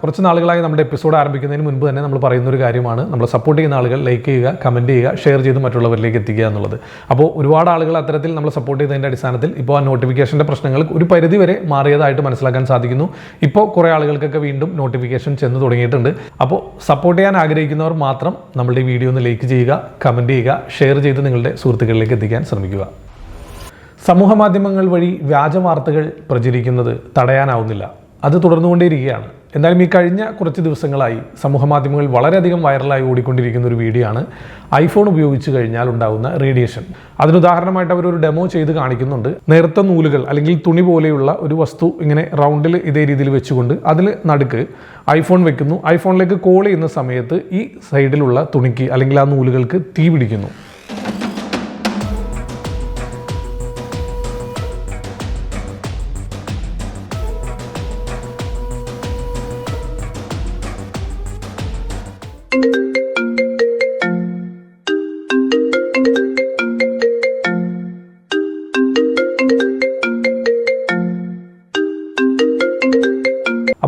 കുറച്ച് നാളുകളായി നമ്മുടെ എപ്പിസോഡ് ആരംഭിക്കുന്നതിന് മുൻപ് തന്നെ നമ്മൾ പറയുന്ന ഒരു കാര്യമാണ്. നമ്മൾ സപ്പോർട്ട് ചെയ്യുന്ന ആളുകൾ ലൈക്ക് ചെയ്യുക കമന്റ് ചെയ്യുക ഷെയർ ചെയ്ത് മറ്റുള്ളവരിലേക്ക് എത്തിക്കുക എന്നുള്ളത്. അപ്പോൾ ഒരുപാട് ആളുകൾ അത്തരത്തിൽ നമ്മൾ സപ്പോർട്ട് ചെയ്തതിന്റെ അടിസ്ഥാനത്തിൽ ഇപ്പോൾ ആ നോട്ടിഫിക്കേഷന്റെ പ്രശ്നങ്ങൾ ഒരു പരിധി വരെ മാറിയതായിട്ട് മനസ്സിലാക്കാൻ സാധിക്കുന്നു. ഇപ്പോൾ കുറേ ആളുകൾക്കൊക്കെ വീണ്ടും നോട്ടിഫിക്കേഷൻ ചെന്ന് തുടങ്ങിയിട്ടുണ്ട്. അപ്പോൾ സപ്പോർട്ട് ചെയ്യാൻ ആഗ്രഹിക്കുന്നവർ മാത്രം നമ്മുടെ ഈ വീഡിയോ ഒന്ന് ലൈക്ക് ചെയ്യുക കമന്റ് ചെയ്യുക ഷെയർ ചെയ്ത് നിങ്ങളുടെ സുഹൃത്തുക്കളിലേക്ക് എത്തിക്കാൻ ശ്രമിക്കുക. സമൂഹ മാധ്യമങ്ങൾ വഴി വ്യാജ വാർത്തകൾ പ്രചരിക്കുന്നത് തടയാനാവുന്നില്ല. അത് തുടർന്നുകൊണ്ടേയിരിക്കുകയാണ്. എന്തായാലും ഈ കഴിഞ്ഞ കുറച്ച് ദിവസങ്ങളായി സമൂഹ മാധ്യമങ്ങൾ വളരെയധികം വൈറലായി ഓടിക്കൊണ്ടിരിക്കുന്ന ഒരു വീഡിയോ ആണ് ഐഫോൺ ഉപയോഗിച്ച് കഴിഞ്ഞാൽ ഉണ്ടാകുന്ന റേഡിയേഷൻ. അതിനുദാഹരണമായിട്ട് അവരൊരു ഡെമോ ചെയ്ത് കാണിക്കുന്നുണ്ട്. നേർത്ത നൂലുകൾ അല്ലെങ്കിൽ തുണി പോലെയുള്ള ഒരു വസ്തു ഇങ്ങനെ റൗണ്ടിൽ ഇതേ രീതിയിൽ വെച്ചുകൊണ്ട് അതിൽ നടുക്ക് ഐഫോൺ വെക്കുന്നു. ഐഫോണിലേക്ക് കോൾ ചെയ്യുന്ന സമയത്ത് ഈ സൈഡിലുള്ള തുണിക്ക് അല്ലെങ്കിൽ ആ നൂലുകൾക്ക് തീ പിടിക്കുന്നു.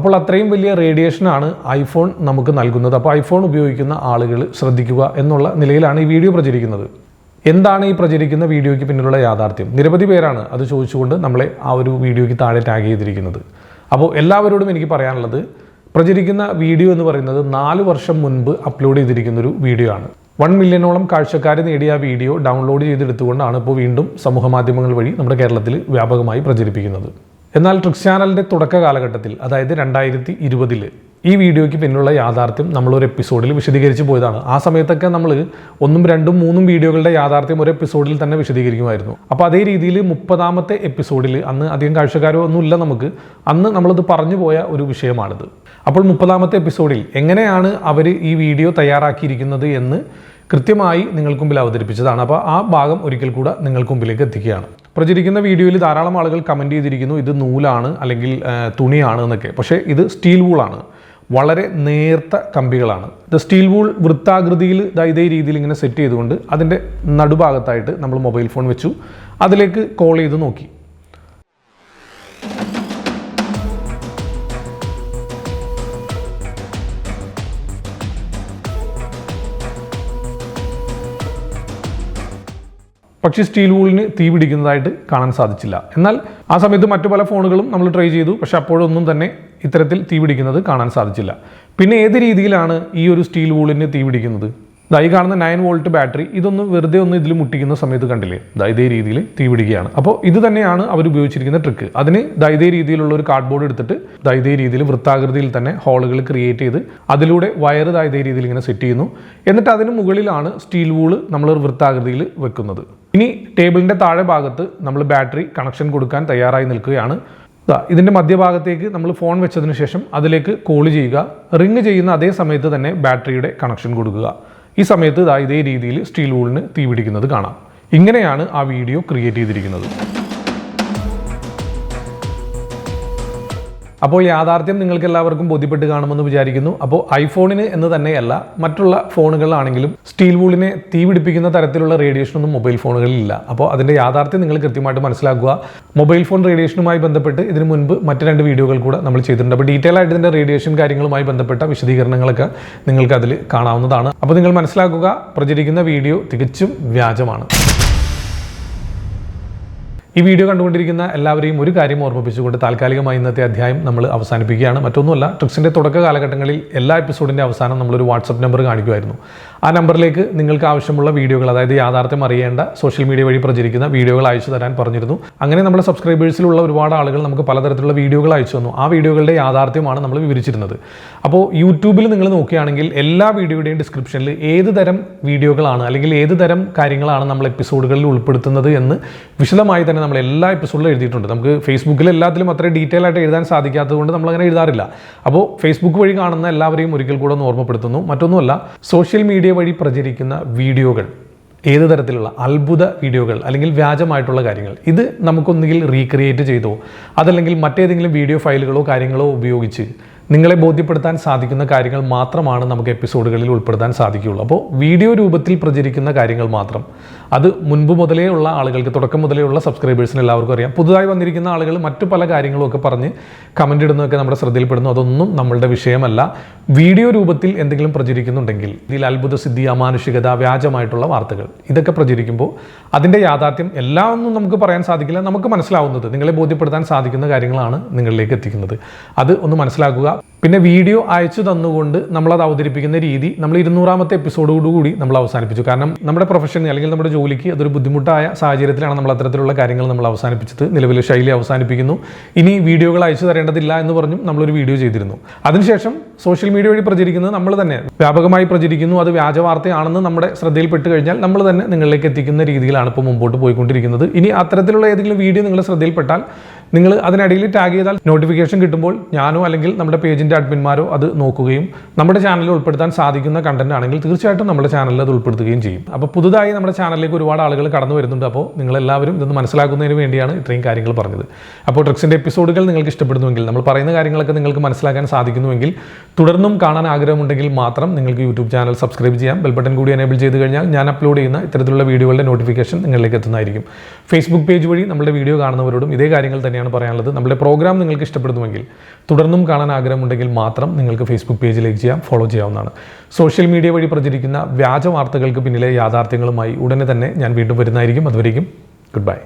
അപ്പോൾ അത്രയും വലിയ റേഡിയേഷനാണ് ഐഫോൺ നമുക്ക് നൽകുന്നത്. അപ്പോൾ ഐഫോൺ ഉപയോഗിക്കുന്ന ആളുകൾ ശ്രദ്ധിക്കുക എന്നുള്ള നിലയിലാണ് ഈ വീഡിയോ പ്രചരിക്കുന്നത്. എന്താണ് ഈ പ്രചരിക്കുന്ന വീഡിയോയ്ക്ക് പിന്നിലുള്ള യാഥാർത്ഥ്യം? നിരവധി പേരാണ് അത് ചോദിച്ചുകൊണ്ട് നമ്മളെ ആ ഒരു വീഡിയോയ്ക്ക് താഴെ ടാഗ് ചെയ്തിരിക്കുന്നത്. അപ്പോൾ എല്ലാവരോടും എനിക്ക് പറയാനുള്ളത് പ്രചരിക്കുന്ന വീഡിയോ എന്ന് പറയുന്നത് നാല് വർഷം മുൻപ് അപ്ലോഡ് ചെയ്തിരിക്കുന്ന ഒരു വീഡിയോ ആണ്. വൺ മില്യണോളം കാഴ്ചക്കാർ നേടിയ ആ വീഡിയോ ഡൗൺലോഡ് ചെയ്തെടുത്തുകൊണ്ടാണ് ഇപ്പോൾ വീണ്ടും സമൂഹ മാധ്യമങ്ങൾ വഴി നമ്മുടെ കേരളത്തിൽ വ്യാപകമായി പ്രചരിപ്പിക്കുന്നത്. എന്നാൽ ട്രിക്സ് ചാനലിന്റെ തുടക്ക കാലഘട്ടത്തിൽ അതായത് രണ്ടായിരത്തി ഇരുപതിൽ ഈ വീഡിയോയ്ക്ക് പിന്നിലുള്ള യാഥാർത്ഥ്യം നമ്മൾ ഒരു എപ്പിസോഡിൽ വിശദീകരിച്ച് പോയതാണ്. ആ സമയത്തൊക്കെ നമ്മൾ ഒന്നും രണ്ടും മൂന്നും വീഡിയോകളുടെ യാഥാർത്ഥ്യം ഒരു എപ്പിസോഡിൽ തന്നെ വിശദീകരിക്കുമായിരുന്നു. അപ്പോൾ അതേ രീതിയിൽ മുപ്പതാമത്തെ എപ്പിസോഡിൽ അന്ന് അധികം കാഴ്ചക്കാരോ ഒന്നുമില്ല നമുക്ക്. അന്ന് നമ്മളത് പറഞ്ഞു പോയ ഒരു വിഷയമാണിത്. അപ്പോൾ മുപ്പതാമത്തെ എപ്പിസോഡിൽ എങ്ങനെയാണ് അവർ ഈ വീഡിയോ തയ്യാറാക്കിയിരിക്കുന്നത് എന്ന് കൃത്യമായി നിങ്ങൾക്ക് മുമ്പിൽ അവതരിപ്പിച്ചതാണ്. അപ്പോൾ ആ ഭാഗം ഒരിക്കൽ കൂടെ നിങ്ങൾക്ക് മുമ്പിലേക്ക് എത്തിക്കുകയാണ്. പ്രചരിക്കുന്ന വീഡിയോയിൽ ധാരാളം ആളുകൾ കമന്റ് ചെയ്തിരിക്കുന്നു ഇത് നൂലാണ് അല്ലെങ്കിൽ തുണിയാണ് എന്നൊക്കെ. പക്ഷേ ഇത് സ്റ്റീൽ വൂളാണ് വളരെ നേർത്ത കമ്പികളാണ്. ഇത് സ്റ്റീൽ വൂൾ വൃത്താകൃതിയിൽ ഇതേ രീതിയിൽ ഇങ്ങനെ സെറ്റ് ചെയ്തുകൊണ്ട് അതിന്റെ നടുഭാഗത്തായിട്ട് നമ്മൾ മൊബൈൽ ഫോൺ വെച്ചു. അതിലേക്ക് കോൾ ചെയ്ത് നോക്കി. പക്ഷേ സ്റ്റീൽ വൂളിന് തീ പിടിക്കുന്നതായിട്ട് കാണാൻ സാധിച്ചില്ല. എന്നാൽ ആ സമയത്ത് മറ്റു പല ഫോണുകളും നമ്മൾ ട്രൈ ചെയ്തു. പക്ഷെ അപ്പോഴൊന്നും തന്നെ ഇത്തരത്തിൽ തീ പിടിക്കുന്നത് കാണാൻ സാധിച്ചില്ല. പിന്നെ ഏത് രീതിയിലാണ് ഈ ഒരു സ്റ്റീൽ വൂളിന് തീ പിടിക്കുന്നത്? ഈ കാണുന്ന നയൻ വോൾട്ട് ബാറ്ററി ഇതൊന്ന് വെറുതെ ഒന്ന് ഇതിൽ മുട്ടിക്കുന്ന സമയത്ത് കണ്ടില്ലേ? ദാ ഇതേ രീതിയിൽ തീ പിടിക്കുകയാണ്. അപ്പോൾ ഇത് തന്നെയാണ് അവർ ഉപയോഗിച്ചിരിക്കുന്ന ട്രിക്ക് അതിന് ദാ ഇതേ രീതിയിലുള്ള ഒരു കാർഡ്ബോർഡ് എടുത്തിട്ട് ദാ ഇതേ രീതിയിൽ വൃത്താകൃതിയിൽ തന്നെ ഹോളുകൾ ക്രിയേറ്റ് ചെയ്ത് അതിലൂടെ വയർ ദാ ഇതേ രീതിയിൽ ഇങ്ങനെ സെറ്റ് ചെയ്യുന്നു. എന്നിട്ട് അതിന് മുകളിലാണ് സ്റ്റീൽ വൂൾ നമ്മൾ വൃത്താകൃതിയിൽ വെക്കുന്നത്. ഇനി ടേബിളിന്റെ താഴെ ഭാഗത്ത് നമ്മൾ ബാറ്ററി കണക്ഷൻ കൊടുക്കാൻ തയ്യാറായി നിൽക്കുകയാണ്. ദാ ഇതിന്റെ മധ്യഭാഗത്തേക്ക് നമ്മൾ ഫോൺ വെച്ചതിന് ശേഷം അതിലേക്ക് കോൾ ചെയ്യുക. റിങ് ചെയ്യുന്ന അതേ സമയത്ത് തന്നെ ബാറ്ററിയുടെ കണക്ഷൻ കൊടുക്കുക. ഈ സമയത്ത് ഇതേ രീതിയിൽ സ്റ്റീൽ വൂളിന് തീ പിടിക്കുന്നത് കാണാം. ഇങ്ങനെയാണ് ആ വീഡിയോ ക്രിയേറ്റ് ചെയ്തിരിക്കുന്നത്. അപ്പോൾ യാഥാർത്ഥ്യം നിങ്ങൾക്ക് എല്ലാവർക്കും ബോധ്യപ്പെട്ട് കാണുമെന്ന് വിചാരിക്കുന്നു. അപ്പോൾ ഐഫോണിന് എന്ന് തന്നെയല്ല മറ്റുള്ള ഫോണുകളിലാണെങ്കിലും സ്റ്റീൽ വൂളിനെ തീ പിടിപ്പിക്കുന്ന തരത്തിലുള്ള റേഡിയേഷൻ ഒന്നും മൊബൈൽ ഫോണുകളിൽ ഇല്ല അപ്പോൾ അതിന്റെ യാഥാർത്ഥ്യം നിങ്ങൾ കൃത്യമായിട്ട് മനസ്സിലാക്കുക. മൊബൈൽ ഫോൺ റേഡിയേഷനുമായി ബന്ധപ്പെട്ട് ഇതിനു മുൻപ് മറ്റു രണ്ട് വീഡിയോകൾ കൂടെ നമ്മൾ ചെയ്തിട്ടുണ്ട്. അപ്പോൾ ഡീറ്റെയിൽ ആയിട്ട് ഇതിന്റെ റേഡിയേഷൻ കാര്യങ്ങളുമായി ബന്ധപ്പെട്ട വിശദീകരണങ്ങളൊക്കെ നിങ്ങൾക്ക് അതിൽ കാണാവുന്നതാണ്. അപ്പോൾ നിങ്ങൾ മനസ്സിലാക്കുക പ്രചരിക്കുന്ന വീഡിയോ തികച്ചും വ്യാജമാണ്. ഈ വീഡിയോ കണ്ടുകൊണ്ടിരിക്കുന്ന എല്ലാവരെയും ഒരു കാര്യം ഓർമ്മിപ്പിച്ചുകൊണ്ട് താൽക്കാലികമായി ഇന്നത്തെ അധ്യായം നമ്മൾ അവസാനിപ്പിക്കുകയാണ്. മറ്റൊന്നുമല്ല ട്രിക്സിന്റെ തുടക്ക കാലഘട്ടങ്ങളിൽ എല്ലാ എപ്പിസോഡിന്റെ അവസാനം നമ്മളൊരു വാട്സപ്പ് നമ്പർ കാണിക്കുമായിരുന്നു. ആ നമ്പറിലേക്ക് നിങ്ങൾക്ക് ആവശ്യമുള്ള വീഡിയോകൾ അതായത് യാഥാർത്ഥ്യം അറിയേണ്ട സോഷ്യൽ മീഡിയ വഴി പ്രചരിക്കുന്ന വീഡിയോകൾ അയച്ചു തരാൻ പറഞ്ഞിരുന്നു. അങ്ങനെ നമ്മുടെ സബ്സ്ക്രൈബേഴ്സിലുള്ള ഒരുപാട് ആളുകൾ നമുക്ക് പലതരത്തിലുള്ള വീഡിയോകൾ അയച്ചു തന്നു. ആ വീഡിയോകളുടെ യാഥാർത്ഥ്യമാണ് നമ്മൾ വിവരിച്ചിരുന്നത്. അപ്പോൾ യൂട്യൂബിൽ നിങ്ങൾ നോക്കുകയാണെങ്കിൽ എല്ലാ വീഡിയോയുടെയും ഡിസ്ക്രിപ്ഷനിൽ ഏത് തരം വീഡിയോകളാണ് അല്ലെങ്കിൽ ഏത് തരം കാര്യങ്ങളാണ് നമ്മൾ എപ്പിസോഡുകളിൽ ഉൾപ്പെടുത്തുന്നത് എന്ന് വിശദമായി തന്നെ നമ്മൾ എല്ലാ എപ്പിസോഡിലും എഴുതിയിട്ടുണ്ട്. നമുക്ക് ഫേസ്ബുക്കിൽ എല്ലാത്തിലും അത്ര ഡീറ്റെയിൽ ആയിട്ട് എഴുതാൻ സാധിക്കാത്തതുകൊണ്ട് നമ്മൾ അങ്ങനെ എഴുതാറില്ല. അപ്പോൾ ഫേസ്ബുക്ക് വഴി കാണുന്ന എല്ലാവരെയും ഒരിക്കൽ കൂടെ ഒന്ന് ഓർമ്മപ്പെടുത്തുന്നു. മറ്റൊന്നുമല്ല സോഷ്യൽ മീഡിയ വഴി പ്രചരിക്കുന്ന വീഡിയോകൾ ഏത് തരത്തിലുള്ള അത്ഭുത വീഡിയോകൾ അല്ലെങ്കിൽ വ്യാജമായിട്ടുള്ള കാര്യങ്ങൾ ഇത് നമുക്കൊന്നുകിൽ റീക്രിയേറ്റ് ചെയ്തോ അതല്ലെങ്കിൽ മറ്റേതെങ്കിലും വീഡിയോ ഫയലുകളോ കാര്യങ്ങളോ ഉപയോഗിച്ച് നിങ്ങളെ ബോധ്യപ്പെടുത്താൻ സാധിക്കുന്ന കാര്യങ്ങൾ മാത്രമാണ് നമുക്ക് എപ്പിസോഡുകളിൽ ഉൾപ്പെടുത്താൻ സാധിക്കുകയുള്ളൂ. അപ്പോൾ വീഡിയോ രൂപത്തിൽ പ്രചരിക്കുന്ന കാര്യങ്ങൾ മാത്രം അത് മുൻപ് മുതലേ ഉള്ള ആളുകൾക്ക് തുടക്കം മുതലേ ഉള്ള സബ്സ്ക്രൈബേഴ്സിന് എല്ലാവർക്കും അറിയാം. പുതുതായി വന്നിരിക്കുന്ന ആളുകൾ മറ്റു പല കാര്യങ്ങളും ഒക്കെ പറഞ്ഞ് കമന്റ് ഇടുന്നതൊക്കെ നമ്മുടെ ശ്രദ്ധയിൽപ്പെടുന്നു. അതൊന്നും നമ്മളുടെ വിഷയമല്ല. വീഡിയോ രൂപത്തിൽ എന്തെങ്കിലും പ്രചരിക്കുന്നുണ്ടെങ്കിൽ ഇതിൽ അത്ഭുത സിദ്ധി അമാനുഷികത വ്യാജമായിട്ടുള്ള വാർത്തകൾ ഇതൊക്കെ പ്രചരിക്കുമ്പോൾ അതിന്റെ യാഥാർത്ഥ്യം എല്ലാം ഒന്നും നമുക്ക് പറയാൻ സാധിക്കില്ല. നമുക്ക് മനസ്സിലാവുന്നത് നിങ്ങളെ ബോധ്യപ്പെടുത്താൻ സാധിക്കുന്ന കാര്യങ്ങളാണ് നിങ്ങളിലേക്ക് എത്തിക്കുന്നത്. അത് ഒന്ന് മനസ്സിലാക്കുക. പിന്നെ വീഡിയോ അയച്ചു തന്നുകൊണ്ട് നമ്മളത് അവതരിപ്പിക്കുന്ന രീതി നമ്മൾ ഇരുന്നൂറാമത്തെ എപ്പിസോഡോടുകൂടി നമ്മൾ അവസാനിപ്പിച്ചു. കാരണം നമ്മുടെ പ്രൊഫഷൻ അല്ലെങ്കിൽ നമ്മുടെ ജോലിക്ക് അതൊരു ബുദ്ധിമുട്ടായ സാഹചര്യത്തിലാണ് നമ്മൾ അത്തരത്തിലുള്ള കാര്യങ്ങൾ നമ്മൾ അവസാനിപ്പിച്ചത്. നിലവിലെ ശൈലി അവസാനിപ്പിക്കുന്നു. ഇനി വീഡിയോകൾ അയച്ചു തരേണ്ടതില്ല എന്ന് പറഞ്ഞും നമ്മളൊരു വീഡിയോ ചെയ്തിരുന്നു. അതിനുശേഷം സോഷ്യൽ മീഡിയ വഴി പ്രചരിക്കുന്നത് നമ്മൾ തന്നെ. വ്യാപകമായി പ്രചരിക്കുന്നു. അത് വ്യാജ വാർത്തയാണെന്ന് നമ്മുടെ ശ്രദ്ധയിൽപ്പെട്ട് കഴിഞ്ഞാൽ നമ്മൾ തന്നെ നിങ്ങളിലേക്ക് എത്തിക്കുന്ന രീതിയിലാണ് ഇപ്പോൾ മുമ്പോട്ട് പോയിക്കൊണ്ടിരിക്കുന്നത്. ഇനി അത്തരത്തിലുള്ള ഏതെങ്കിലും വീഡിയോ നിങ്ങളുടെ ശ്രദ്ധയിൽപ്പെട്ടാൽ നിങ്ങൾ അതിനിടയിൽ ടാഗ് ചെയ്താൽ നോട്ടിഫിക്കേഷൻ കിട്ടുമ്പോൾ ഞാനോ അല്ലെങ്കിൽ നമ്മുടെ പേജിന്റെ അഡ്മിന്മാരോ അത് നോക്കുകയും നമ്മുടെ ചാനലിൽ ഉൾപ്പെടുത്താൻ സാധിക്കുന്ന കണ്ടന്റ് ആണെങ്കിൽ തീർച്ചയായിട്ടും നമ്മുടെ ചാനലിൽ അത് ഉൾപ്പെടുത്തുകയും ചെയ്യും. അപ്പോൾ പുതുതായി നമ്മുടെ ചാനലിലേക്ക് ഒരുപാട് ആളുകൾ കടന്നു വരുന്നുണ്ട്. അപ്പോൾ നിങ്ങളെല്ലാവരും ഇതൊന്ന് മനസ്സിലാക്കുന്നതിന് വേണ്ടിയാണ് ഇത്രയും കാര്യങ്ങൾ പറഞ്ഞത്. അപ്പോൾ ട്രിക്സിന്റെ എപ്പിസോഡുകൾ നിങ്ങൾക്ക് ഇഷ്ടപ്പെടുന്നുവെങ്കിൽ നമ്മൾ പറയുന്ന കാര്യങ്ങളൊക്കെ നിങ്ങൾക്ക് മനസ്സിലാക്കാൻ സാധിക്കുന്നുവെങ്കിൽ തുടർന്നും കാണാൻ ആഗ്രഹമുണ്ടെങ്കിൽ മാത്രം നിങ്ങൾക്ക് യൂട്യൂബ് ചാനൽ സബ്സ്ക്രൈബ് ചെയ്യാം. ബെൽ ബട്ടൺ കൂടി എനേബിൾ ചെയ്ത് കഴിഞ്ഞാൽ ഞാൻ അപ്ലോഡ് ചെയ്യുന്ന ഇത്തരത്തിലുള്ള വീഡിയോകളുടെ നോട്ടിഫിക്കേഷൻ നിങ്ങളിലേക്ക് എത്തുന്നതായിരിക്കും. ഫേസ്ബുക്ക് പേജ് വഴി നമ്മുടെ വീഡിയോ കാണുന്നവരോടും ഇതേ കാര്യങ്ങൾ തന്നെയാണ് പറയാനുള്ളത്. നമ്മുടെ പ്രോഗ്രാം നിങ്ങൾക്ക് ഇഷ്ടപ്പെടുന്നുവെങ്കിൽ തുടർന്നും കാണാൻ ആഗ്രഹമുണ്ടെങ്കിൽ മാത്രം നിങ്ങൾക്ക് ഫേസ്ബുക്ക് പേജിലേക്ക് ചെയ്യാം ഫോളോ ചെയ്യാവുന്നതാണ്. സോഷ്യൽ മീഡിയ വഴി പ്രചരിക്കുന്ന വ്യാജ വാർത്തകൾക്ക് പിന്നിലെ യാഥാർത്ഥ്യങ്ങളുമായി ഉടനെ തന്നെ ഞാൻ വീണ്ടും വരുന്നതായിരിക്കും. അതുവരേക്കും ഗുഡ് ബൈ